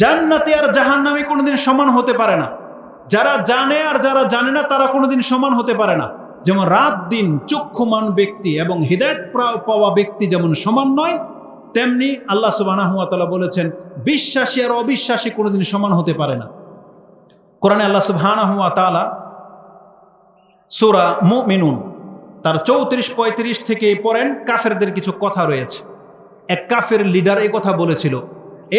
জান্নাতি আর জাহান্নামি কোনোদিন সমান হতে পারে না। যারা জানে আর যারা জানে না, তারা কোনোদিন সমান হতে পারে না। যেমন রাত দিন চক্ষুমান ব্যক্তি এবং হৃদায়ত পাওয়া ব্যক্তি যেমন সমান নয়, তেমনি আল্লাহ সুবাহ বলেছেন, বিশ্বাসী আর অবিশ্বাসী কোনোদিন সমান হতে পারে না। কোরআনে আল্লাহ তাআলা সূরা মুমিনুন, তার চৌত্রিশ পঁয়ত্রিশ থেকে পড়েন, কাফেরদের কিছু কথা রয়েছে। এক কাফের লিডার এ কথা বলেছিল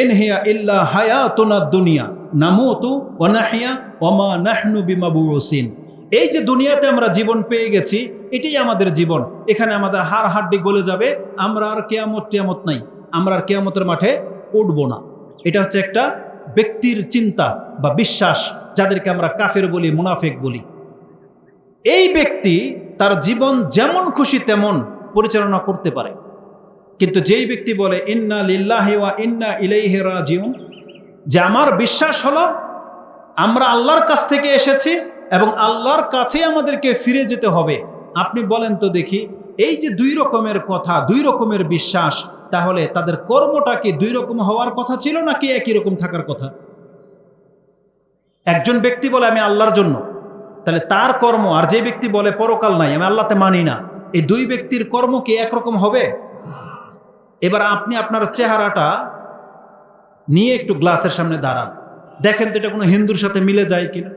এনহিয়া ইল্লা হায়াতুনা দুনিয়া, নামুতু ওয়ানাহিয়া ওমা নাহনু বিমাবুসিন এই যে দুনিয়াতে আমরা জীবন পেয়ে গেছি, এটাই আমাদের জীবন। এখানে আমাদের হাড় হাড্ডি গলে যাবে, আমরা আর কেয়ামত টিয়ামত নাই, আমরা আর কেয়ামতের মাঠে উঠবো না। এটা হচ্ছে একটা ব্যক্তির চিন্তা বা বিশ্বাস, যাদেরকে আমরা কাফের বলি, মুনাফেক বলি। এই ব্যক্তি তার জীবন যেমন খুশি তেমন পরিচালনা করতে পারে। কিন্তু যেই ব্যক্তি বলে, ইন্না লিল্লাহি ওয়া ইন্না ইলাইহি রাজিউন যে আমার বিশ্বাস হলো, আমরা আল্লাহর কাছ থেকে এসেছি এবং আল্লাহর কাছে আমাদেরকে ফিরে যেতে হবে। আপনি বলেন তো দেখি, এই যে দুই রকমের কথা, দুই রকমের বিশ্বাস, তাহলে তাদের কর্মটা কি দুই রকম হওয়ার কথা ছিল নাকি একই রকম থাকার কথা? একজন ব্যক্তি বলে, আমি আল্লাহর জন্য তাহলে তার কর্ম, আর যে ব্যক্তি বলে, পরকাল নাই, আমি আল্লাহতে মানি না এই দুই ব্যক্তির কর্ম কি একরকম হবে? এবার আপনি আপনার চেহারাটা নিয়ে একটু গ্লাসের সামনে দাঁড়ান। দেখেন তো এটা কোনো হিন্দুর সাথে মিলে যায় কিনা?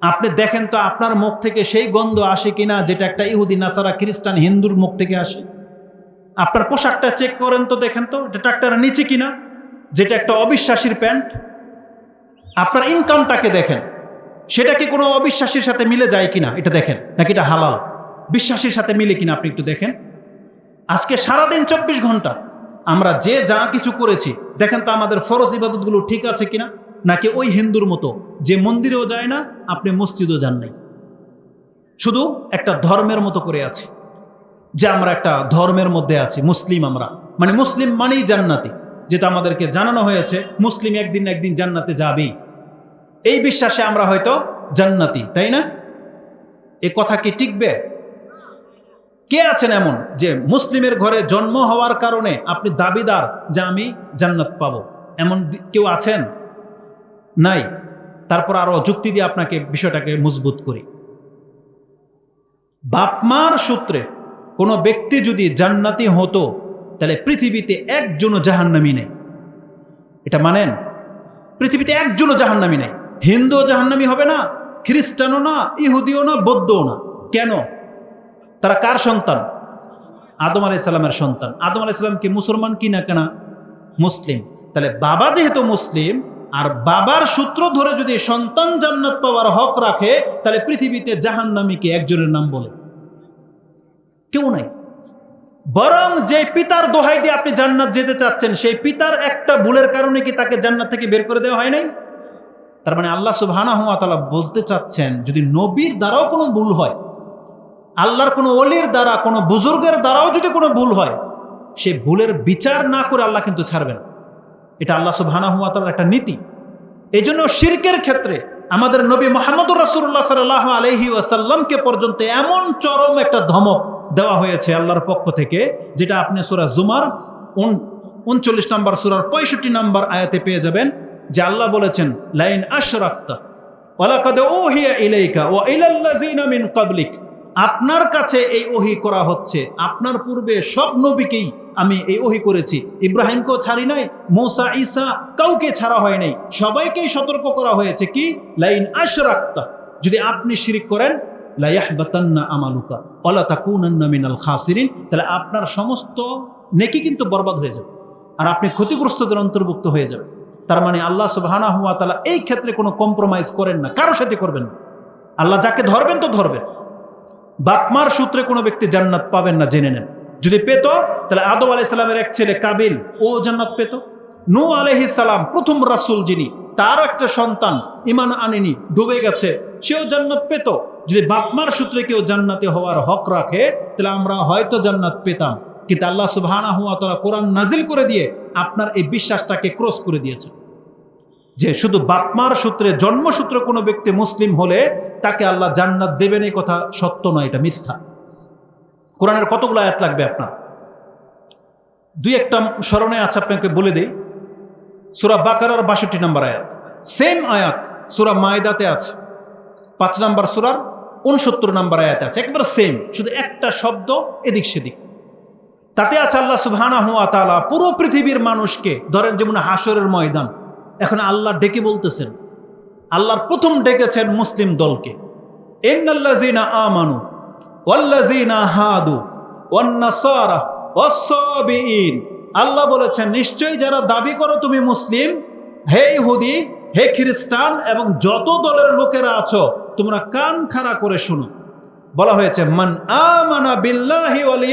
আপনি দেখেন তো আপনার মুখ থেকে সেই গন্ধ আসে কিনা যেটা একটা ইহুদি, নাসারা, খ্রিস্টান হিন্দুর মুখ থেকে আসে? আপনার পোশাকটা চেক করেন তো দেখেন তো, এটা ট্রাক্টার নিচে কিনা? যেটা একটা অবিশ্বাসীর প্যান্ট। আপনার ইনকামটাকে দেখেন। সেটা কি কোনো অবিশ্বাসীর সাথে মিলে যায় কিনা? এটা দেখেন। নাকি এটা হালাল? বিশ্বাসীর সাথে মিলে কিনা? আপনি একটু দেখেন। আজকে সারাদিন চব্বিশ ঘণ্টা আমরা যে যা কিছু করেছি, দেখেন তো আমাদের ফরজ ইবাদতগুলো ঠিক আছে কিনা? নাকি ওই হিন্দুর মতো যে মন্দিরেও যায় না, আপনি মসজিদও যান নাই? শুধু একটা ধর্মের মতো করে আছি, যে আমরা একটা ধর্মের মধ্যে আছি, মুসলিম আমরা। মানে মুসলিম মানেই জান্নাতি, যেটা আমাদেরকে জানানো হয়েছে, মুসলিম একদিন একদিন জান্নাতে যাবেই। এই বিশ্বাসে আমরা হয়তো জান্নাতি, তাই না? এ কথা কি টিকবে? কে আছেন এমন যে মুসলিমের ঘরে জন্ম হওয়ার কারণে আপনি দাবিদার যে আমি জান্নাত পাবো? এমন কেউ আছেন? নাই। তারপর আরও যুক্তি দিয়ে আপনাকে বিষয়টাকে মজবুত করি। বাপমার সূত্রে কোনো ব্যক্তি যদি জান্নাতি হতো, তাহলে পৃথিবীতে একজনও জাহান্নামি নেই। এটা মানেন? পৃথিবীতে একজনও জাহান্নামি নেই। হিন্দুও জাহান্নামি হবে না, খ্রিস্টানও না, ইহুদিও না, বৌদ্ধও না। কেন? তারা কার সন্তান? আদম আলাইসাল্লামের সন্তান। আদম আলাইসাল্লাম কি মুসলমান কি না কেনা? মুসলিম। তাহলে বাবা যেহেতু মুসলিম, আর বাবার সূত্র ধরে যদি সন্তান জান্নাত পাওয়ার হক রাখে, তাহলে পৃথিবীতে জাহান্নামীকে একজনের নাম বলে? কেউ নাই। বরং যে পিতার দোহাই দিয়ে আপনি জান্নাত যেতে চাচ্ছেন, সেই পিতার একটা ভুলের কারণে কি তাকে জান্নাত থেকে বের করে দেওয়া হয় নাই? তার মানে আল্লাহ তাআলা বলতে চাচ্ছেন, যদি নবীর দ্বারাও কোনো ভুল হয় আল্লাহর কোনো অলির দ্বারা, কোনো বুজুর্গের দ্বারাও যদি কোনো ভুল হয়, সে ভুলের বিচার না করে আল্লাহ কিন্তু ছাড়বেন। এটা আল্লাহ সুবহানাহু ওয়া তাআলার একটা নীতি। এই জন্য শিরকের ক্ষেত্রে আমাদের নবী মোহাম্মদুর রাসূলুল্লাহ সাল্লাল্লাহু আলাইহি ওয়াসাল্লামকে পর্যন্ত এমন চরম একটা ধমক দেওয়া হয়েছে আল্লাহর পক্ষ থেকে, যেটা আপনি সূরা জুমার উনচল্লিশ নম্বর, সুরার পঁয়ষট্টি নম্বর আয়াতে পেয়ে যাবেন, যে আল্লাহ বলেছেন, লাইন আশরাক্তা, ওয়ালাকাদ ওহিয়া ইলাইকা, ওয়া ইলাল্লাযিনা মিন ক্বাবলিক। আপনার কাছে এই ওহি করা হচ্ছে। আপনার পূর্বে সব নবীকেই আমি এই ওহি করেছি। ইব্রাহিমকেও ছাড়ি নাই, মৌসা, ঈসা কাউকে ছাড়া হয় নাই। সবাইকেই সতর্ক করা হয়েছে কি? লাইন আশরাক্তা। যদি আপনি শিরিক করেন, লায়াহবাতান্না আমালুকা, ওয়ালা তাকুনান্না মিনাল খাসিরিন, তাহলে আপনার সমস্ত নেকি কিন্তু বরবাদ হয়ে যাবে। আর আপনি ক্ষতিগ্রস্তদের অন্তর্ভুক্ত হয়ে যাবে তার মানে আল্লাহ সুবহানাহু ওয়া তাআলা এই ক্ষেত্রে কোনো কম্প্রোমাইজ করেন না কারোর সাথে করবেন না। আল্লাহ যাকে ধরবেন তো ধরবেন। বাপমার সূত্রে কোনো ব্যক্তি জান্নাত পাবেন না জেনে নেন। যদি পেত, তাহলে আদম আলাই সালামের এক ছেলে কাবিল, ও জান্নাত পেত। নু সালাম প্রথম রাসূল যিনি, তারও একটা সন্তান, ইমান আনেনি, ডুবে গেছে, সেও জান্নাত পেত। যদি বাপমার সূত্রে কেউ জান্নাতে হওয়ার হক রাখে, তাহলে আমরা হয়তো জান্নাত পেতাম। কিন্তু আল্লাহ তাআলা কোরআন নাজিল করে দিয়ে আপনার এই বিশ্বাসটাকে ক্রস করে দিয়েছে। যে শুধু বাপমার সূত্রে, জন্মসূত্রে কোনো ব্যক্তি মুসলিম হলে তাকে আল্লাহ জান্নাত দেবেন এই কথা সত্য নয়, এটা মিথ্যা। কোরআনের কতগুলো আয়াত লাগবে আপনার? দুই একটা স্মরণে আছে, আপনাকে বলে দেই। সুরা বাকারার বাষট্টি নম্বর আয়াত। সেম আয়াত সুরা মায়দাতে আছে। পাঁচ নম্বর সুরার উনসত্তর নম্বর আয়াতে আছে। একবার সেম, শুধু একটা শব্দ এদিক সেদিক। তাতে আছে আল্লাহ সুবহানা হুয়া তালা পুরো পৃথিবীর মানুষকে, ধরেন যেমন হাসরের ময়দান, এখন আল্লাহ ডেকে বলতেছেন আল্লাহর প্রথম ডেকেছেন মুসলিম দলকে। হাদু আল্লাহ বলেছেন, নিশ্চয়ই যারা দাবি করো তুমি মুসলিম, হে ইহুদি, হে খ্রিস্টান এবং যত দলের লোকেরা আছো, তোমরা কান খাড়া করে শুনো। বলা হয়েছে, মান আমানা বিল্লাহি ওয়াল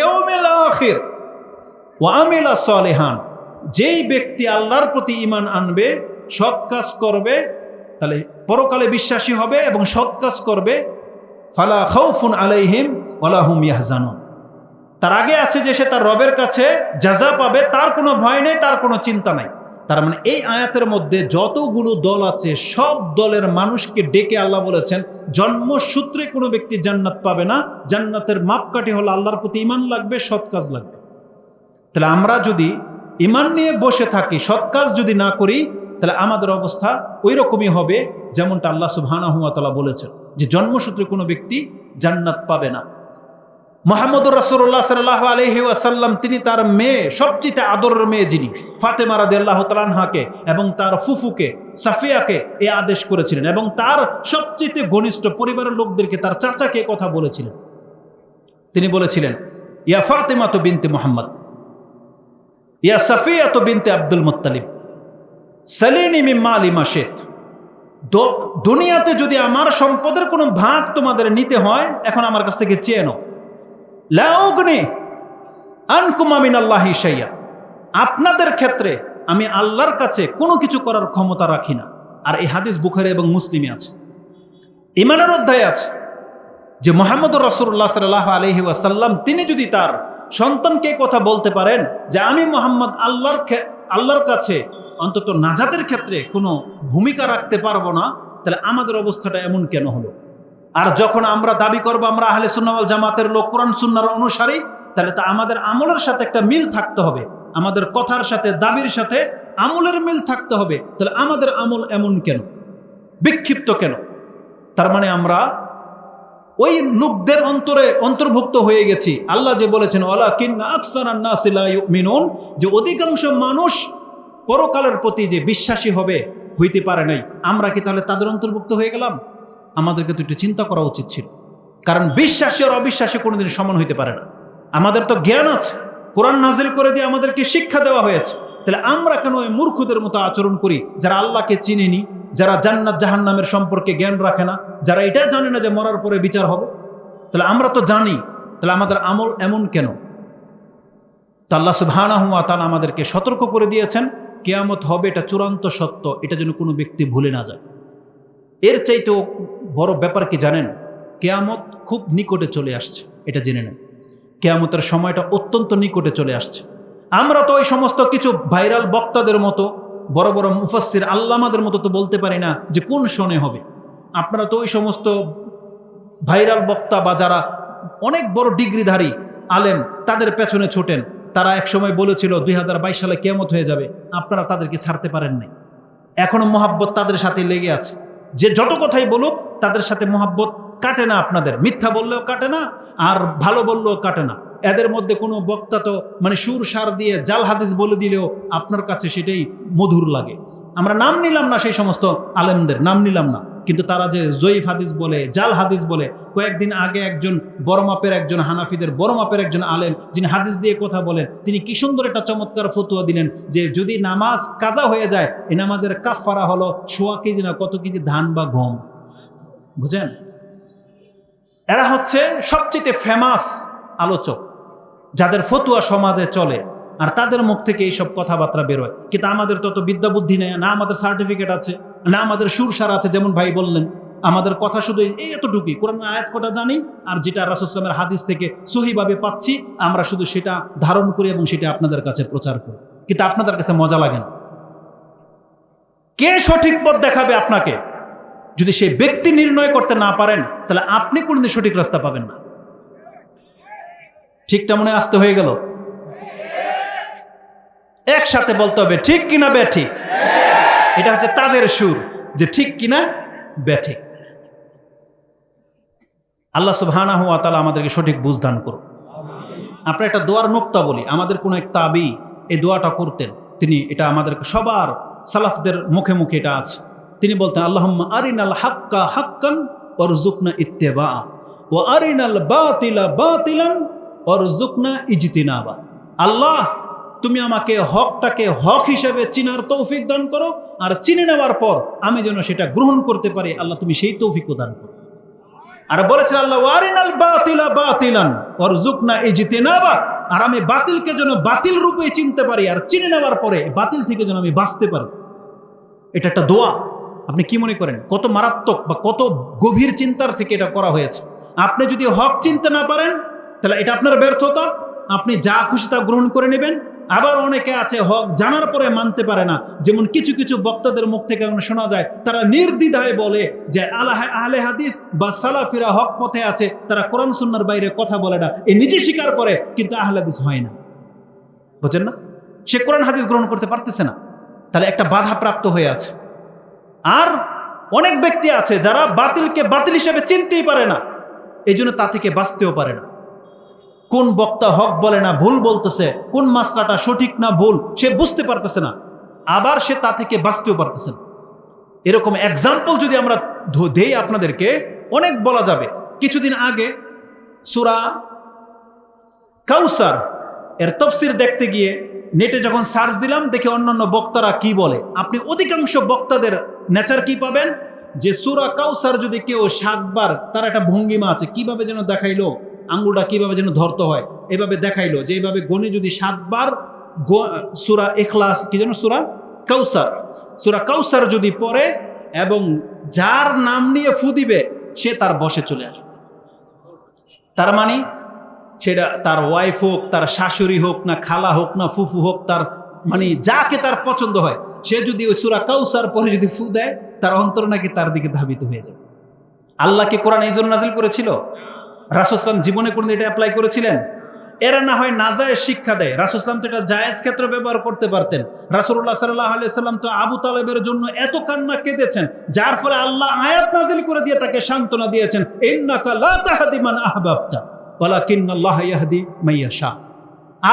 ওয়া আমিলা সালিহান। যেই ব্যক্তি আল্লাহর প্রতি ইমান আনবে, সৎ কাজ করবে তাহলে পরকালে বিশ্বাসী হবে এবং সৎ কাজ করবে। ফালা খাউফুন আলাইহিম ওয়ালা হুম ইয়াহজানুন। তার আগে আছে যে সে তার রবের কাছে যাজা পাবে, তার কোনো ভয় নেই, তার কোনো চিন্তা নাই। তার মানে এই আয়াতের মধ্যে যতগুলো দল আছে, সব দলের মানুষকে ডেকে আল্লাহ বলেছেন, জন্মসূত্রে কোনো ব্যক্তি জান্নাত পাবে না, জান্নাতের মাপকাঠি হলো আল্লাহর প্রতি ইমান লাগবে, সৎ কাজ লাগবে। তাহলে আমরা যদি ইমান নিয়ে বসে থাকি, সৎ কাজ যদি না করি তাহলে আমাদের অবস্থা ওই রকমই হবে যেমনটা আল্লাহ সুবহানাহু ওয়া তাআলা বলেছেন, যে জন্মসূত্রে কোনো ব্যক্তি জান্নাত পাবে না। মোহাম্মদুর রাসুল্লাহ সাল্লাহ আলহি ওয়াসাল্লাম, তিনি তার মেয়ে, সবচেয়ে আদরের মেয়ে যিনি, ফাতেমা রাদে আল্লাহ তালানহাকে এবং তার ফুফুকে, সাফিয়াকে এ আদেশ করেছিলেন এবং তার সবচেয়ে ঘনিষ্ঠ পরিবারের লোকদেরকে, তার চাচাকে কথা বলেছিলেন। তিনি বলেছিলেন, ইয়া ফাতেমা তো বিনতে মোহাম্মদ, ইয়া সাফিয়া তো বিনতে আব্দুল মুত্তালিব। সালিনী মিম্মা আলিমা শেখ দুনিয়াতে যদি আমার সম্পদের কোনো ভাগ তোমাদের নিতে হয়, এখন আমার কাছ থেকে চেয়ে নাও। লাউগনি আনকুমামিন আল্লাহ ইসাইয়া আপনাদের ক্ষেত্রে আমি আল্লাহর কাছে কোনো কিছু করার ক্ষমতা রাখি না। আর এই হাদিস বুখারে এবং মুসলিমে আছে। ইমানের অধ্যায় আছে যে মোহাম্মদ রসুল্লাহ সাল্লাহ আলহি ওয়াসাল্লাম, তিনি যদি তার সন্তানকে কথা বলতে পারেন যে আমি মোহাম্মদ আল্লাহর আল্লাহর কাছে অন্তত নাজাতের ক্ষেত্রে কোনো ভূমিকা রাখতে পারব না, তাহলে আমাদের অবস্থাটা এমন কেন হলো? আর যখন আমরা দাবি করব আমরা আহলে সুন্নাওয়াল জামাতের লোক কোরআন সুন্নার অনুসারী, তাহলে তা আমাদের আমলের সাথে একটা মিল থাকতে হবে, আমাদের কথার সাথে, দাবির সাথে আমলের মিল থাকতে হবে, তাহলে আমাদের আমল এমন কেন? বিক্ষিপ্ত কেন? তার মানে আমরা ওই লোকদের অন্তরে অন্তর্ভুক্ত হয়ে গেছি। আল্লাহ যে বলেছেন ওলা যে অধিকাংশ মানুষ পরকালের প্রতি যে বিশ্বাসী হবে, হইতে পারে নাই। আমরা কি তাহলে তাদের অন্তর্ভুক্ত হয়ে গেলাম? আমাদেরকে তো একটু চিন্তা করা উচিত ছিল। কারণ বিশ্বাসী আর অবিশ্বাসী কোনোদিন সমান হইতে পারে না। আমাদের তো জ্ঞান আছে। কোরআন নাজিল করে দিয়ে আমাদেরকে শিক্ষা দেওয়া হয়েছে। তাহলে আমরা কেন ওই মূর্খদের মতো আচরণ করি? যারা আল্লাহকে চিনিনি, যারা জান্নাত জাহান নামের সম্পর্কে জ্ঞান রাখে না, যারা এটা জানে না যে মরার পরে বিচার হবে? তাহলে আমরা তো জানি, তাহলে আমাদের আমল এমন কেন? তা আল্লাহ তালা আমাদেরকে সতর্ক করে দিয়েছেন। কেয়ামত হবে, এটা চূড়ান্ত সত্য, এটা যেন কোনো ব্যক্তি ভুলে না যায়। এর চাইতেও বড় ব্যাপার কি জানেন? কেয়ামত খুব নিকটে চলে আসছে, এটা জেনে নেন। কেয়ামতের সময়টা অত্যন্ত নিকটে চলে আসছে। আমরা তো ওই সমস্ত কিছু ভাইরাল বক্তাদের মতো, বড় বড় মুফাসির আল্লামাদের মতো তো বলতে পারি না যে কোন শনে হবে। আপনারা তো ওই সমস্ত ভাইরাল বক্তা বা যারা অনেক বড় ডিগ্রিধারী, আলেম, তাদের পেছনে ছোটেন। তারা একসময় বলেছিল, দুই হাজার বাইশ সালে কেমত হয়ে যাবে, আপনারা তাদেরকে ছাড়তে পারেন নাই। এখনও মোহাব্বত তাদের সাথে লেগে আছে। যে যত কথাই বলুক, তাদের সাথে মোহাব্বত কাটে না আপনাদের। মিথ্যা বললেও কাটে না, আর ভালো বললেও কাটে না। এদের মধ্যে কোনো বক্তা তো মানে সুর সার দিয়ে জাল হাদিস বলে দিলেও আপনার কাছে সেটাই মধুর লাগে। আমরা নাম নিলাম না সেই সমস্ত আলেমদের, নাম নিলাম না। কিন্তু তারা যে জয়ীফ হাদিস বলে, জাল হাদিস বলে, কয়েকদিন আগে একজন বড় মাপের একজন হানাফিদের বড় মাপের একজন আলেম যিনি হাদিস দিয়ে কথা বলেন, তিনি কি সুন্দর একটা চমৎকার ফতুয়া দিলেন যে যদি নামাজ কাজা হয়ে যায়, এই নামাজের কাফারা হলো সোয়া কেজি না কত কেজি ধান বা গম। বুঝেন? এরা হচ্ছে সবচেয়ে ফেমাস আলোচক, যাদের ফতুয়া সমাজে চলে, আর তাদের মুখ থেকে এইসব কথাবার্তা বেরোয়। কিন্তু আমাদের তত বিদ্যা বুদ্ধি নেই, না আমাদের সার্টিফিকেট আছে। না, আমাদের সুর সুরসার আছে, যেমন ভাই বললেন, আমাদের কথা শুধু এই এতটুকুই। কোরআন আয়াত কটা জানি, আর যেটা রাসুসলামের হাদিস থেকে সহিভাবে পাচ্ছি, আমরা শুধু সেটা ধারণ করি এবং সেটা আপনাদের কাছে প্রচার করি। কিন্তু আপনাদের কাছে মজা লাগে না। কে সঠিক পথ দেখাবে আপনাকে? যদি সেই ব্যক্তি নির্ণয় করতে না পারেন, তাহলে আপনি কোনদিন সঠিক রাস্তা পাবেন না। ঠিকটা মনে আসতে হয়ে গেল? একসাথে বলতে হবে, ঠিক কিনা ব্যাঠিক এটা হচ্ছে তাদের সুর, যে ঠিক কিনা? ব্যাঠিক। আল্লাহ সুবহানাহু ওয়া তাআলা আমাদেরকে সঠিক বুঝদান করুন আমরা একটা দোয়ার নোক্তা বলি, আমাদের কোনো এক তাবি এই দোয়াটা করতেন, তিনি এটা আমাদেরকে সবার সালাফদের মুখে মুখে এটা আছে। তিনি বলতেন, আল্লাহুম্মা আরিনাল হাক্কা হাক্কান ওয়ারজুকনা ইত্তেবা ও আরিনাল বাতিলা বাতিলান ওয়ারজুকনা ইজতিনাবা। আল্লাহ তুমি আমাকে হকটাকে হক হিসেবে চিনার তৌফিক দান করো, আর চিনে নেওয়ার পর আমি যেন সেটা গ্রহণ করতে পারি, আল্লাহ তুমি সেই তৌফিকও দান করো। আর বলেছেন আল্লাহ, ওয়ারিনাল ওয়ারজুকনা ইজতিনাবা। আর আমি বাতিলকে যেন বাতিল রূপে চিনতে পারি, আর চিনে নেওয়ার পরে বাতিল থেকে যেন আমি বাঁচতে পারি। এটা একটা দোয়া। আপনি কি মনে করেন? কত মারাত্মক বা কত গভীর চিন্তার থেকে এটা করা হয়েছে। আপনি যদি হক চিনতে না পারেন, তাহলে এটা আপনার ব্যর্থতা। আপনি যা খুশি তা গ্রহণ করে নেবেন। আবার অনেকে আছে হক জানার পরে মানতে পারে না। যেমন কিছু কিছু বক্তাদের মুখ থেকে আমরা শোনা যায়, তারা নির্দ্বিধায় বলে যে আল্লাহ আহলে হাদিস বা সালাফিরা হক পথে আছে, তারা কোরআন সুন্নার বাইরে কথা বলে না। এ নিজে স্বীকার করে, কিন্তু আহলে হাদিস হয় না। বুঝেন না? সে কোরআন হাদিস গ্রহণ করতে পারতেছে না। তাহলে একটা বাধা প্রাপ্ত হয়ে আছে। আর অনেক ব্যক্তি আছে যারা বাতিলকে বাতিল হিসেবে চিনতেই পারে না। এই জন্য তা থেকে বাঁচতেও পারে না। কোন বক্তা হক বলে না, ভুল বলতেছে, কোন মাসলাটা সঠিক না ভুল, সে বুঝতে পারতেছে না। আবার সে তা থেকে বাঁচতেও পারতেছে না। এরকম এক্সাম্পল যদি আমরা দেই আপনাদেরকে, অনেক বলা যাবে। কিছুদিন আগে সুরা কাউসার, এর তফসির দেখতে গিয়ে নেটে যখন সার্চ দিলাম, দেখে অন্যান্য বক্তারা কি বলে। আপনি অধিকাংশ বক্তাদের নেচার কি পাবেন? যে সুরা কাউসার যদি কেউ সাতবার তার একটা ভঙ্গিমা আছে, কীভাবে যেন দেখাইলো? আঙ্গুলটা কীভাবে যেন ধরতে হয়, এভাবে দেখাইলো যে এইভাবে গণে যদি সাতবার সুরা এখলাস কি যেন সুরা? কাউসার। সুরা কাউসার যদি পড়ে এবং যার নাম নিয়ে ফু দিবে, সে তার বসে চলে আসবে। তার মানে সেটা তার ওয়াইফ হোক, তার শাশুড়ি হোক না, খালা হোক না, ফুফু হোক, তার মানে যাকে তার পছন্দ হয়, সে যদি ওই সুরা কাউসার পরে যদি ফু দেয়, তার অন্তর নাকি তার দিকে ধাবিত হয়ে যাবে। আল্লাহকে কোরআন এই জন্য নাজিল করেছিল? রাসুসলাম জীবনে কোনদিন এটা অ্যাপ্লাই করেছিলেন? এরা না হয় নাজায়েজ শিক্ষা দেয়। রাসুসলাম তো এটা জায়েজ ক্ষেত্রে ব্যবহার করতে পারতেন। রাসুল্লাহ সাল্লাহ আলিয়াল্লাম তো আবু তালেবের জন্য এত কান্না কেঁদেছেন, যার ফলে আল্লাহ আয়াত নাজিল করে দিয়ে তাকে সান্ত্বনা দিয়েছেন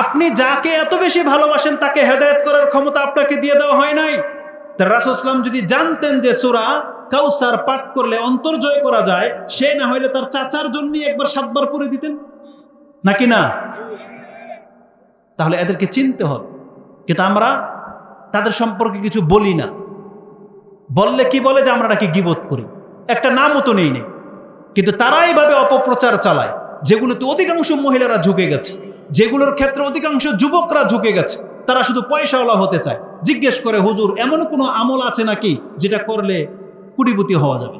আপনি যাকে এত বেশি ভালোবাসেন, তাকে হেদায়েত করার ক্ষমতা আপনাকে দিয়ে দেওয়া হয় নাই। রাসুসলাম যদি জানতেন যে সুরা কাউসার পাঠ করলে অন্তর জয় করা যায়, সে না হইলে তার চাচার জন্যই একবার সাতবার করে দিতেন? নাকি না? তাহলে এদেরকে চিনতে হবে কিন্তু আমরা তাদের সম্পর্কে কিছু বলি না। বললে কি বলে যে আমরা নাকি গিবোধ করি? একটা নামও তো নেই নেই কিন্তু তারা এইভাবে অপপ্রচার চালায়, যেগুলোতে অধিকাংশ মহিলারা ঝুঁকে গেছে, যেগুলোর ক্ষেত্রে অধিকাংশ যুবকরা ঝুঁকে গেছে। তারা শুধু পয়সাওয়ালা হতে চায়। জিজ্ঞেস করে, হুজুর, এমন কোনো আমল আছে নাকি যেটা করলে কুটিপতি হওয়া যাবে।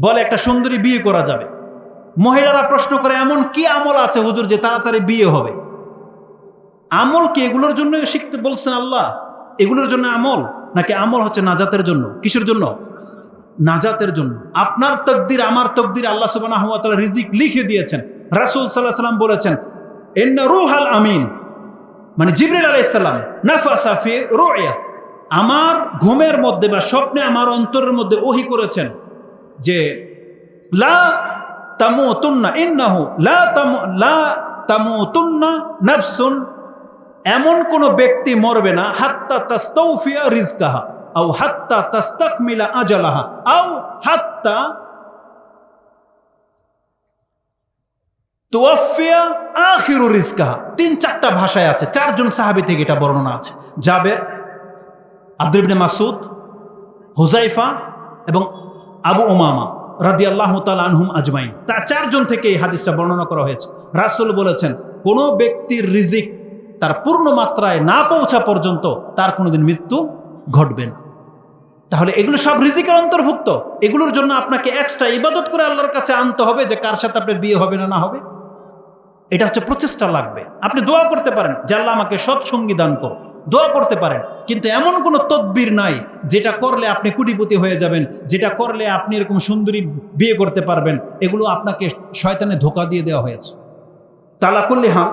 বলে একটা সুন্দরী বিয়ে করা যাবে। মহিলারা প্রশ্ন করে, এমন কি আমল আছে হুজুর যে তাড়াতাড়ি বিয়ে হবে? আমল কি এগুলোর জন্য শিখতে বলছেন আল্লাহ? এগুলোর জন্য আমল? নাকি আমল হচ্ছে নাজাতের জন্য? কিসের জন্য? নাজাতের জন্য। আপনার তকদির, আমার তকদির আল্লাহ সুবাহ রিজিক লিখে দিয়েছেন। রাসুল সাল্লাহ সাল্লাম বলেছেন এন্না রুহাল আমিন। মানে জিবরিল আলাইসাল্লাম নাফাসাফি রোয়া আমার ঘুমের মধ্যে বা স্বপ্নে আমার অন্তরের মধ্যে ওহি করেছেন যে, লা তামু তুন্না ইন্নাহু, লা লা তামু তুন্না নাফসুন। এমন কোন ব্যক্তি মরবে না, হাত্তা তাস্তৌফিয়া রিজকাহা, আও হাত্তা তাস্তাকমিলা আজালাহা, আও হাত্তা তোয়াফিয়া আখিরু রিজকাহা। তিন চারটা ভাষায় আছে, চারজন সাহাবী থেকে এটা বর্ণনা আছে। জাবের আব্দুল মাসুদ হুজাইফা এবং আবু ওমামা রাদি আল্লাহ তাল আনহুম আজমাইন। তা চারজন থেকে এই হাদিসটা বর্ণনা করা হয়েছে। রাসুল বলেছেন, কোনো ব্যক্তির রিজিক তার পূর্ণ মাত্রায় না পৌঁছা পর্যন্ত তার কোনোদিন মৃত্যু ঘটবে না। তাহলে এগুলো সব রিজিকের অন্তর্ভুক্ত। এগুলোর জন্য আপনাকে এক্সট্রা ইবাদত করে আল্লাহর কাছে আনতে হবে যে কার সাথে আপনার বিয়ে হবে না না হবে। এটা হচ্ছে প্রচেষ্টা লাগবে। আপনি দোয়া করতে পারেন যে আল্লাহ আমাকে সৎসঙ্গী দান করো দোয়া করতে পারেন। কিন্তু এমন কোনো তদবির নাই যেটা করলে আপনি কুটিপতি হয়ে যাবেন, যেটা করলে আপনি এরকম সুন্দরী বিয়ে করতে পারবেন। এগুলো আপনাকে শয়তানে ধোকা দিয়ে দেওয়া হয়েছে। তালা করলে হ্যাঁ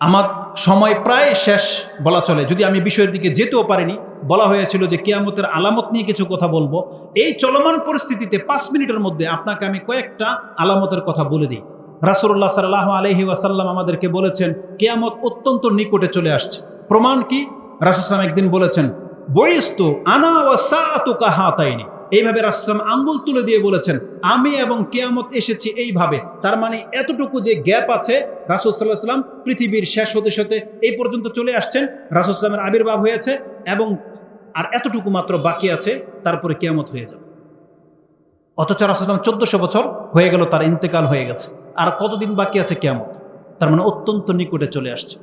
আমার সময় প্রায় শেষ বলা চলে। যদি আমি বিষয়ের দিকে যেতেও পারিনি, বলা হয়েছিল যে কেয়ামতের আলামত নিয়ে কিছু কথা বলব। এই চলমান পরিস্থিতিতে পাঁচ মিনিটের মধ্যে আপনাকে আমি কয়েকটা আলামতের কথা বলে দিই। রাসুল্লাহ সাল্লাহ আলহি ওয়াসাল্লাম আমাদেরকে বলেছেন, কেয়ামত অত্যন্ত নিকটে চলে আসছে। প্রমাণ কি? রাসুসলাম একদিন বলেছেন, বইস্তু আনা ওয়াসাতু কাহাতাইনি এইভাবে রাসুসলাম আঙ্গুল তুলে দিয়ে বলেছেন, আমি এবং কেয়ামত এসেছি এইভাবে। তার মানে এতটুকু যে গ্যাপ আছে, রাসুল সাল্লাহ সাল্লাম পৃথিবীর শেষ হতে সাথে এই পর্যন্ত চলে আসছেন, রাসুল সাল্লামের আবির্ভাব হয়েছে এবং আর এতটুকু মাত্র বাকি আছে, তারপরে কেয়ামত হয়ে যাবে। অথচ রাসুলাম চোদ্দশো বছর হয়ে গেল, তার ইন্তেকাল হয়ে গেছে। আর কতদিন বাকি আছে কেমন তার মানে অত্যন্ত নিকটে চলে আসছে।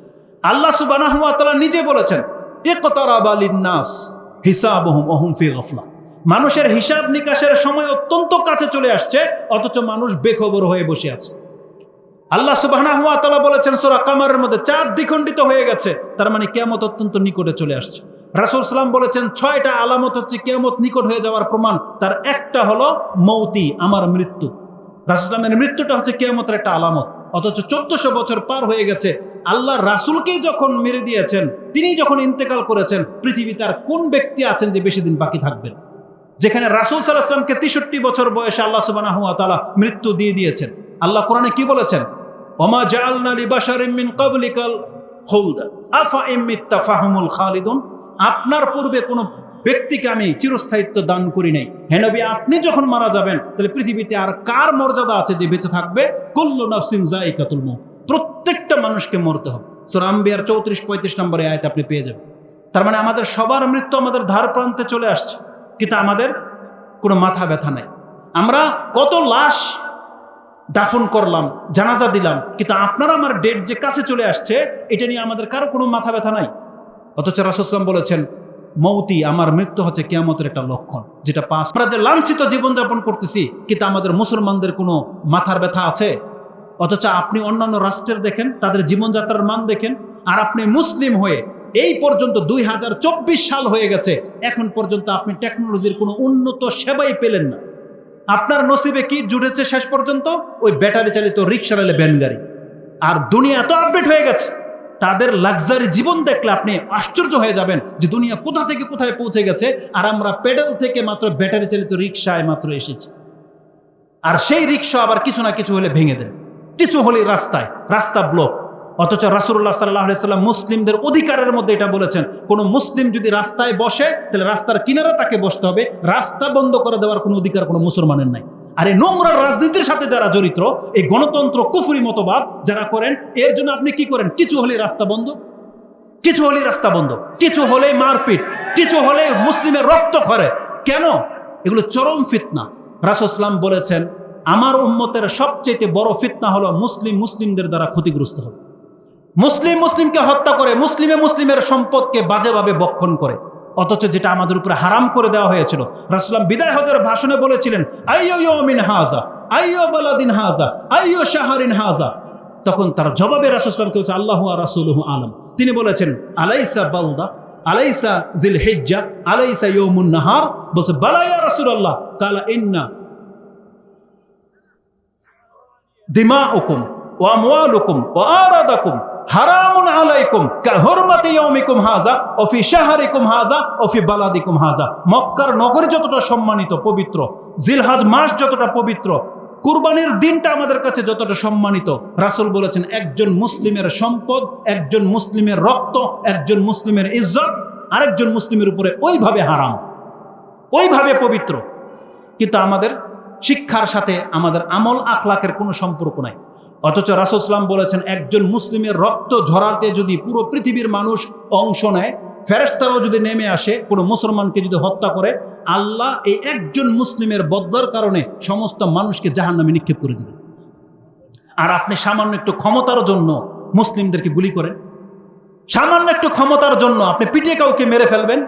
আল্লাহ সুবানাহ তালা নিজে বলেছেন নাস অহুম ফি গফলা। মানুষের হিসাব নিকাশের সময় অত্যন্ত কাছে চলে আসছে, অথচ মানুষ বেখবর হয়ে বসে আছে। আল্লাহ সুবাহ বলেছেন, সোরা কামারের মধ্যে চাঁদ দ্বিখণ্ডিত হয়ে গেছে, তার মানে কেয়ামত অত্যন্ত নিকটে চলে আসছে। রাসুল সালাম বলেছেন, ছয়টা আলামত হচ্ছে কেয়ামত নিকট হয়ে যাওয়ার প্রমাণ, তার একটা হলো মৌতি, আমার মৃত্যু। রাসুল সালামের মৃত্যুটা হচ্ছে কেয়ামতের একটা আলামত। অথচ চোদ্দশো বছর পার হয়ে গেছে। আল্লাহ রাসুলকেই যখন মেরে দিয়েছেন তিনি যখন ইন্তেকাল করেছেন, পৃথিবীতে আর কোন ব্যক্তি আছেন যে বেশি দিন বাকি থাকবেন যেখানে রাসুল সাল্লাহামকে তেষট্টি বছর বয়সে আল্লাহ সুবাহ তালা মৃত্যু দিয়ে দিয়েছেন। আল্লাহ কোরআনে কি বলেছেন? ওমা খুলদ। আফা আপনার পূর্বে কোনো ব্যক্তিকে আমি চিরস্থায়িত্ব দান করি নাই। হেনবি আপনি যখন মারা যাবেন, তাহলে পৃথিবীতে আর কার মর্যাদা আছে যে বেঁচে থাকবে? কুল্লু নাফসিন জাইকাতুল মউত প্রত্যেকটা মানুষকে মরতে হবে। সুরাম্বিয়ার চৌত্রিশ, পঁয়ত্রিশ নম্বরে আয়তে আপনি পেয়ে যাবেন। তার মানে আমাদের সবার মৃত্যু আমাদের ধার প্রান্তে চলে আসছে, কিন্তু আমাদের কোনো মাথা ব্যথা নাই। আমরা কত লাশ দাফন করলাম, জানাজা দিলাম, কিন্তু আপনার আমার ডেট যে কাছে চলে আসছে, এটা নিয়ে আমাদের কারও কোনো মাথা ব্যথা নাই। অথচ রাসুসলাম বলেছেন মৌতি আমার মৃত্যু হচ্ছে কেয়ামতের একটা লক্ষণ, যেটা পাঁচ আমরা যে লাঞ্ছিত জীবনযাপন করতেছি, কিন্তু আমাদের মুসলমানদের কোনো মাথার ব্যথা আছে? অথচ আপনি অন্যান্য রাষ্ট্রের দেখেন, তাদের জীবনযাত্রার মান দেখেন, আর আপনি মুসলিম হয়ে এই পর্যন্ত দুই হাজার চব্বিশ সাল হয়ে গেছে, এখন পর্যন্ত আপনি টেকনোলজির কোনো উন্নত সেবাই পেলেন না। আপনার নসিবে কি জুড়েছে শেষ পর্যন্ত? ওই ব্যাটারি চালিত রিক্সা রেলে ভ্যান গাড়ি। আর দুনিয়া এত আপডেট হয়ে গেছে। তাদের লাক্সারি জীবন দেখলে আপনি আশ্চর্য হয়ে যাবেন যে দুনিয়া কোথা থেকে কোথায় পৌঁছে গেছে। আর আমরা পেডেল থেকে মাত্র ব্যাটারি চালিত রিক্সায় মাত্র এসেছি। আর সেই রিক্সা আবার কিছু না কিছু হলে ভেঙে দেন কিছু হলেই রাস্তায়, রাস্তা ব্লক অথচ রাসুল্লাহ সাল্লাহ সাল্লাম মুসলিমদের অধিকারের মধ্যে এটা বলেছেন, কোনো মুসলিম যদি রাস্তায় বসে, তাহলে রাস্তার কিনারে তাকে বসতে হবে। রাস্তা বন্ধ করে দেওয়ার কোনো অধিকার কোনো মুসলমানের নাই। আর এই নোংরা রাজনীতির সাথে যারা জড়িত, এই গণতন্ত্র কুফুরি মতবাদ যারা করেন, এর জন্য আপনি কি করেন? কিছু হলে রাস্তা বন্ধ, কিছু হলে রাস্তা বন্ধ, কিছু হলেই মারপিট, কিছু হলে মুসলিমের রক্ত খরে। কেন? এগুলো চরম ফিতনা। রাসুসলাম বলেছেন, আমার উম্মতের সবচেয়ে বড় ফিতনা হলো মুসলিম মুসলিমদের দ্বারা ক্ষতিগ্রস্ত হবে মুসলিম মুসলিমকে হত্যা করে, মুসলিমে মুসলিমের সম্পদকে বাজেভাবে বক্ষণ করে। অথচ যেটা আমাদের উপরে হারাম করে দেওয়া হয়েছিল। রাসুলাম বিদায় হজের ভাষণে বলেছিলেন, আইয়ো মিন হাজা আইয়ো বালাদিন হাজা আইয়ো শাহরিন হাজা তখন তার জবাবে রাসুসলামকে হচ্ছে আল্লাহ রাসুলহ আলম। তিনি বলেছেন, আলাইসা বালদা, আলাইসা জিল হেজ্জা আলাইসা ইয়মুন নাহার। বলছে বালাইয়া রাসুল আল্লাহ কালা, ইন্না দিমা হুকুম ও আমওয়ালুকুম ও আরাদাকুম। হারামুন আলাইকুম কাহরমাতি ইয়াউমিকুম হাজা ও ফি শাহরিকুম হাজা ও ফি বালাদিকুম হাজা মক্কার নগরী যতটা সম্মানিত, পবিত্র, জিলহাজ মাস যতটা পবিত্র, কুরবানির দিনটা আমাদের কাছে যতটা সম্মানিত, রাসূল বলেছেন, একজন মুসলিমের সম্পদ, একজন মুসলিমের রক্ত, একজন মুসলিমের ইজ্জত, আরেকজন মুসলিমের উপরে ওইভাবে হারাম, ওইভাবে পবিত্র। কিন্তু আমাদের শিক্ষার সাথে আমাদের আমল আখলাকের কোনো সম্পর্ক নাই। অথচ রাসুসলাম বলেছেন, একজন মুসলিমের রক্ত ঝরাতে যদি পুরো পৃথিবীর মানুষ অংশ নেয় ফেরেস্তারাও যদি নেমে আসে, কোনো মুসলমানকে যদি হত্যা করে, আল্লাহ এই একজন মুসলিমের বদ্দার কারণে সমস্ত মানুষকে জাহান নামে নিক্ষেপ করে দেবে। আর আপনি সামান্য একটু ক্ষমতার জন্য মুসলিমদেরকে গুলি করেন? সামান্য একটু ক্ষমতার জন্য আপনি পিটিয়ে কাউকে মেরে ফেলবেন?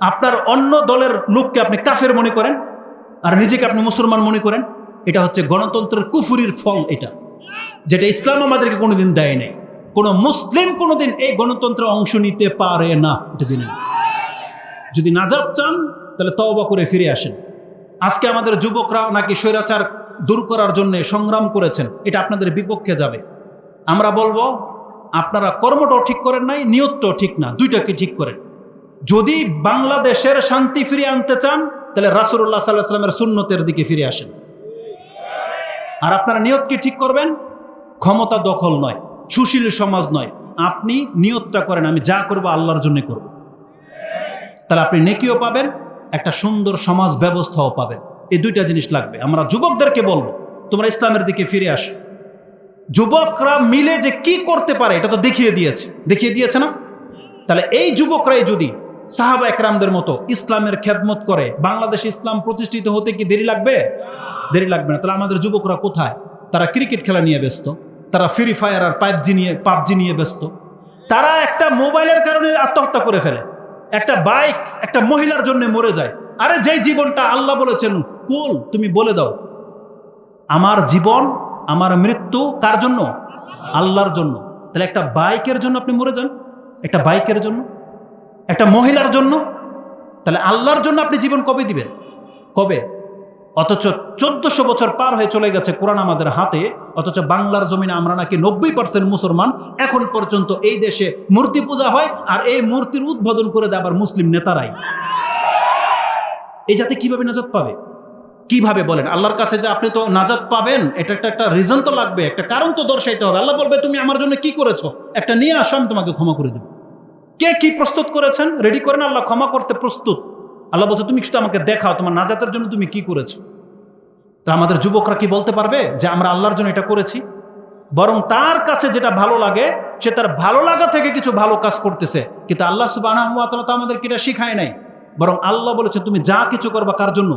আপনার অন্য দলের লোককে আপনি কাফের মনে করেন? আর নিজেকে আপনি মুসলমান মনে করেন? এটা হচ্ছে গণতন্ত্রের কুফুরির ফল এটা। যেটা ইসলাম আমাদেরকে কোনোদিন দেয় নাই। কোনো মুসলিম কোনোদিন এই গণতন্ত্রে অংশ নিতে পারে না, এটা জেনে। যদি নাজাত চান, তাহলে তওবা করে ফিরে আসেন। আজকে আমাদের যুবকরা নাকি স্বৈরাচার দূর করার জন্য সংগ্রাম করেছেন, এটা আপনাদের বিপক্ষে যাবে। আমরা বলব, আপনারা কর্মটাও ঠিক করেন নাই, নিয়তটাও ঠিক না দুইটাকে ঠিক করেন? যদি বাংলাদেশের শান্তি ফিরিয়ে আনতে চান, তাহলে রাসুল্লাহ সাল্লাহ সাল্লামের সুন্নতের দিকে ফিরে আসেন। আর আপনারা নিয়ত কি ঠিক করবেন? ক্ষমতা দখল নয়, সুশীল সমাজ নয়। আপনি নিয়তটা করেন, আমি যা করব আল্লাহর জন্য করব। তাহলে আপনি নেকিও পাবেন, একটা সুন্দর সমাজ ব্যবস্থাও পাবেন। এই দুইটা জিনিস লাগবে। আমরা যুবকদেরকে বলব, তোমরা ইসলামের দিকে ফিরে আসো। যুবকরা মিলে যে কি করতে পারে, এটা তো দেখিয়ে দিয়েছে। দেখিয়ে দিয়েছে না? তাহলে এই যুবকরাই যদি সাহাবা একরামদের মতো ইসলামের খেদমত করে, বাংলাদেশ ইসলাম প্রতিষ্ঠিত হতে কি দেরি লাগবে? দেরি লাগবে না। তাহলে আমাদের যুবকরা কোথায়? তারা ক্রিকেট খেলা নিয়ে ব্যস্ত। তারা ফ্রি ফায়ার আর পাইপজি নিয়ে, পাবজি নিয়ে ব্যস্ত। তারা একটা মোবাইলের কারণে আত্মহত্যা করে ফেলে। একটা বাইক, একটা মহিলার জন্য মরে যায়। আরে যেই জীবনটা আল্লাহ বলেছেন, কুল, তুমি বলে দাও। আমার জীবন, আমার মৃত্যু কার জন্য? আল্লাহর জন্য। তাহলে একটা বাইকের জন্য আপনি মরে যান? একটা বাইকের জন্য? একটা মহিলার জন্য? তাহলে আল্লাহর জন্য আপনি জীবন কবে দিবেন? কবে? অথচ চোদ্দশো বছর পার হয়ে চলে গেছে কোরআন আমাদের হাতে, অথচ বাংলার জমিনে আমরা নাকি নব্বই পার্সেন্ট মুসলমান। এখন পর্যন্ত এই দেশে মূর্তি পূজা হয় আর এই মূর্তির উদ্বোধন করে দেয় আবার মুসলিম নেতারাই। এই জাতি কীভাবে নাজাত পাবে? কীভাবে বলেন? আল্লাহর কাছে যে আপনি তো নাজাত পাবেন, এটা একটা একটা রিজন তো লাগবে, একটা কারণ তো দর্শাইতে হবে। আল্লাহ বলবে, তুমি আমার জন্য কি করেছ? একটা নিয়ে আসো, আমি তোমাকে ক্ষমা করে দেবো। কে কি প্রস্তুত করেছেন? রেডি করেন? আল্লাহ ক্ষমা করতে প্রস্তুত। আল্লাহ বলছে, তুমি শুধু আমাকে দেখাও, তোমার নাজাতের জন্য তুমি কি করেছ? তা আমাদের যুবকরা কি বলতে পারবে যে, আমরা আল্লাহর জন্য এটা করেছি? বরং তার কাছে যেটা ভালো লাগে, সে তার ভালো লাগা থেকে কিছু ভালো কাজ করতেছে। কিন্তু আল্লাহ সুবাহ তো আমাদেরকে এটা শিখায় নাই। বরং আল্লাহ বলেছে, তুমি যা কিছু করবা কার জন্য?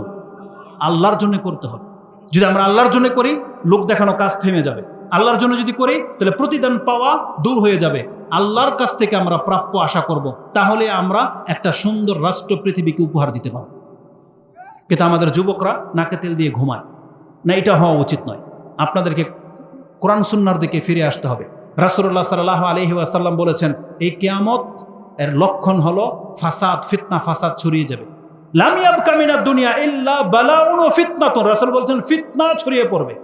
আল্লাহর জন্য করতে হবে। যদি আমরা আল্লাহর জন্য করি, লোক দেখানো কাজ থেমে যাবে। আল্লাহর জন্য যদি করি, তাহলে প্রতিদান পাওয়া দূর হয়ে যাবে। আল্লাহর কাছ থেকে আমরা প্রাপ্য আশা করব। তাহলে আমরা একটা সুন্দর রাষ্ট্র পৃথিবীকে উপহার দিতে পারব। কিন্তু আমাদের যুবকরা নাকে তেল দিয়ে ঘুমায়। না, এটা হওয়া উচিত নয়। আপনাদেরকে কোরআন সুন্নার দিকে ফিরে আসতে হবে। রাসুল্লাহ সাল্লাহ আলহি আসাল্লাম বলেছেন, এই কেয়ামত এর লক্ষণ হলো ফাসাদ, ফিতনা, ফাসাদ ছড়িয়ে যাবে। লামিয়াব কামিনা দুনিয়া ইল্লা বালাউন ফিতনা তো রাসুল বলছেন, ফিতনা ছড়িয়ে পড়বে।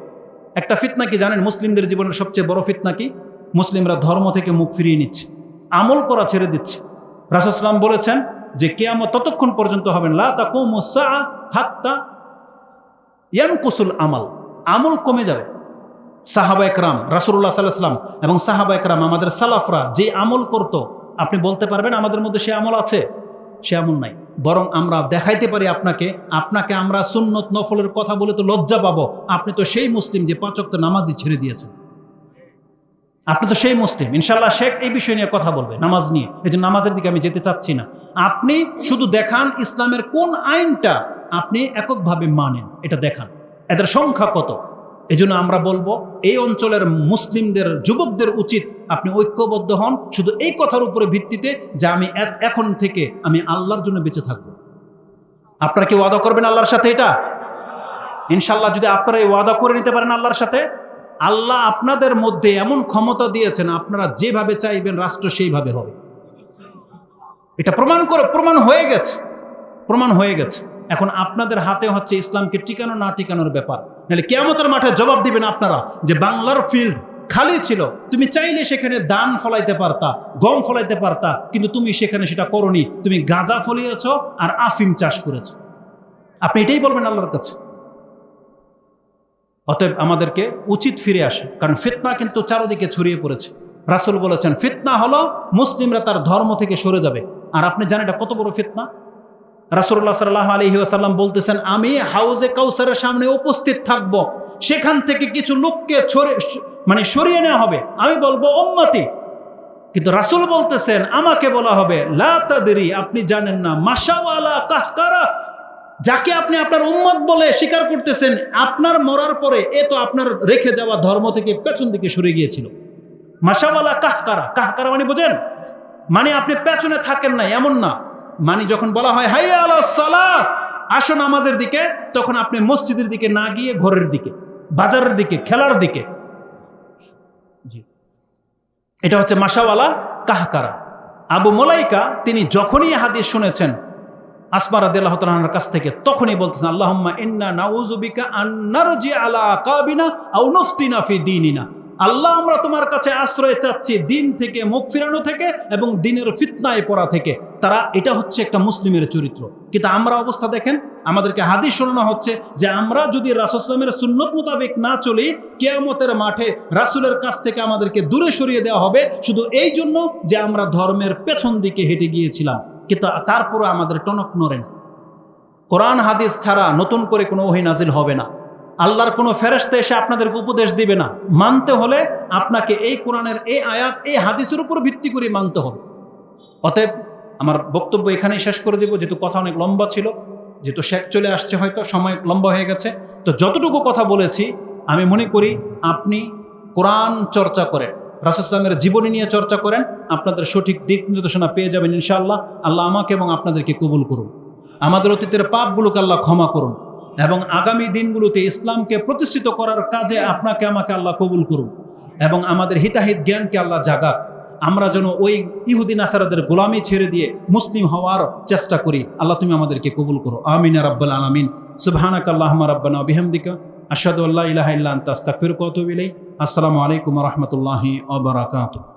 একটা ফিতনা কি জানেন? মুসলিমদের জীবনের সবচেয়ে বড় ফিতনা কি? মুসলিমরা ধর্ম থেকে মুখ ফিরিয়ে নিচ্ছে, আমল করা ছেড়ে দিচ্ছে। রাসুলাম বলেছেন যে কেয়ামত ততক্ষণ পর্যন্ত হবেন লা তাকুমুসা হাত্তা ইয়ানকুসুল আমাল। আমল কমে যাবে। সাহাবা একরাম রাসুল্লাহ সাল্লাহাম এবং সাহাবা একরাম, আমাদের সালাফরা যে আমল করত, আপনি বলতে পারবেন আমাদের মধ্যে সে আমল আছে, সে আমল নাই। বরং আমরা দেখাইতে পারি আপনাকে আপনাকে আমরা সুন্নত নফলের কথা বলে তো লজ্জা পাবো। আপনি তো সেই মুসলিম যে পাচক তো নামাজই ছেড়ে দিয়েছেন। আপনি তো সেই মুসলিম। ইনশাল্লাহ শেখ এই বিষয় নিয়ে কথা বলবে, নামাজ নিয়ে। এই যে নামাজের দিকে আমি যেতে চাচ্ছি না। আপনি শুধু দেখান ইসলামের কোন আইনটা আপনি এককভাবে মানেন, এটা দেখান। এদের সংখ্যা কত? এই জন্য আমরা বলব, এই অঞ্চলের মুসলিমদের, যুবকদের উচিত আপনি ঐক্যবদ্ধ হন। শুধু এই কথার উপরে ভিত্তিতে যে আমি এখন থেকে আমি আল্লাহর জন্য বেঁচে থাকব। আপনারা কি ওয়াদা করবেন আল্লাহর সাথে এটা? ইনশাল্লাহ যদি আপনারা এই ওয়াদা করে নিতে পারেন আল্লাহর সাথে। আল্লাহ আপনাদের মধ্যে এমন ক্ষমতা দিয়েছেন, আপনারা যেভাবে চাইবেন রাষ্ট্র সেইভাবে হবে। এটা প্রমাণ করে, প্রমাণ হয়ে গেছে। প্রমাণ হয়ে গেছে। এখন আপনাদের হাতে হচ্ছে ইসলামকে টিকানো না টিকানোর ব্যাপার। নাহলে কেয়ামতের মাঠে জবাব দিবেন আপনারা যে বাংলার ফিল্ড খালি ছিল, তুমি চাইলে সেখানে দান ফলাইতে পারতা, গম ফলাইতে পারতা, কিন্তু তুমি সেখানে সেটা করনি। তুমি গাঁজা ফলিয়েছ আর আফিম চাষ করেছ। আপনি এটাই বলবেন আল্লাহর কাছে। অতএব আমাদেরকে উচিত ফিরে আসে। কারণ ফিতনা কিন্তু চারোদিকে ছড়িয়ে পড়েছে। রাসুল বলেছেন, ফিতনা হলো মুসলিমরা তার ধর্ম থেকে সরে যাবে। আর আপনি জানেন এটা কত বড় ফিতনা? রাসুল্লাহ সাল্লাহ আলহি আসাল্লাম বলতেছেন, আমি হাউজে কাউসারের সামনে উপস্থিত থাকব। সেখান থেকে কিছু লোককে মানে সরিয়ে নেওয়া হবে। আমি বলব ওম্মতি কিন্তু রাসুল বলতেছেন, আমাকে বলা হবে লাতাদেরি আপনি জানেন না মাসাওয়ালা কাহকারা। যাকে আপনি আপনার উম্মত বলে স্বীকার করতেছেন, আপনার মরার পরে এ তো আপনার রেখে যাওয়া ধর্ম থেকে পেছন দিকে সরে গিয়েছিল। মাসাওয়ালা কাহকারা। কাহকারা মানে বোঝেন? মানে আপনি পেছনে থাকেন না, এমন না। মানে যখন বলা হয়, হাই আল্লাহ আসো নামাজের দিকে, তখন আপনি মসজিদের দিকে না গিয়ে ঘরের দিকে, বাজারের দিকে, খেলার দিকে। এটা হচ্ছে মাসাওয়ালা কাহকারা। আবু মোলাইকা, তিনি যখনই হাদিস শুনেছেন আসমার আদার কাছ থেকে তখনই বলতেছেন, আল্লাহম্মা ইন্না নাউজুবিকা আলা কাবিনা আউ নফতিনা ফি দিনিনা। আল্লাহ, আমরা তোমার কাছে আশ্রয় চাচ্ছি দিন থেকে, মুখ ফিরানো থেকে এবং দিনের ফিতনায় পড়া থেকে। তারা, এটা হচ্ছে একটা মুসলিমের চরিত্র। কিন্তু আমরা অবস্থা দেখেন, আমাদেরকে হাদিস শোনানো হচ্ছে যে আমরা যদি রাসুসলামের সুন্নত মোতাবেক না চলি, কেয়ামতের মাঠে রাসুলের কাছ থেকে আমাদেরকে দূরে সরিয়ে দেওয়া হবে। শুধু এই জন্য যে আমরা ধর্মের পেছন দিকে হেঁটে গিয়েছিলাম। কিন্তু তারপরে আমাদের টনক নড়ে না। কোরআন, হাদিস ছাড়া নতুন করে কোনো ওহি নাজিল হবে না। আল্লাহর কোনো ফেরেস্তা এসে আপনাদেরকে উপদেশ দিবে না। মানতে হলে আপনাকে এই কোরআনের, এই আয়াত, এই হাদিসের উপর ভিত্তি করে মানতে হবে। অতএব আমার বক্তব্য এখানেই শেষ করে দেব। যেহেতু কথা অনেক লম্বা ছিল, যেহেতু শেখ চলে আসছে হয়তো, সময় লম্বা হয়ে গেছে। তো যতটুকু কথা বলেছি, আমি মনে করি আপনি কোরআন চর্চা করেন। রাসুসলামের জীবনী নিয়ে চর্চা করেন। আপনাদের সঠিক দিক নির্দেশনা পেয়ে যাবেন ইনশাআল্লাহ। আল্লাহ আমাকে এবং আপনাদেরকে কবুল করুন। আমাদের অতীতের পাপগুলোকে আল্লাহ ক্ষমা করুন এবং আগামী দিনগুলোতে ইসলামকে প্রতিষ্ঠিত করার কাজে আপনাকে, আমাকে আল্লাহ কবুল করুন এবং আমাদের হিতাহিত জ্ঞানকে আল্লাহ জাগাক। আমরা যেন ওই ইহুদিন আসারাদের গোলামি ছেড়ে দিয়ে মুসলিম হওয়ার চেষ্টা করি। আল্লাহ তুমি আমাদেরকে কবুল করো। আমিন রাব্বাল আলামিন। সুবহানাক আল্লাহুম্মা রাব্বানা বিহামদিকা। আশহাদু আল্লা ইলাহা ইল্লা আনতা আস্তাগফিরুকা ওয়া আতুবু ইলাইক আসসালামু আলাইকুম ওয়া রাহমাতুল্লাহি ওয়া বারাকাতুহু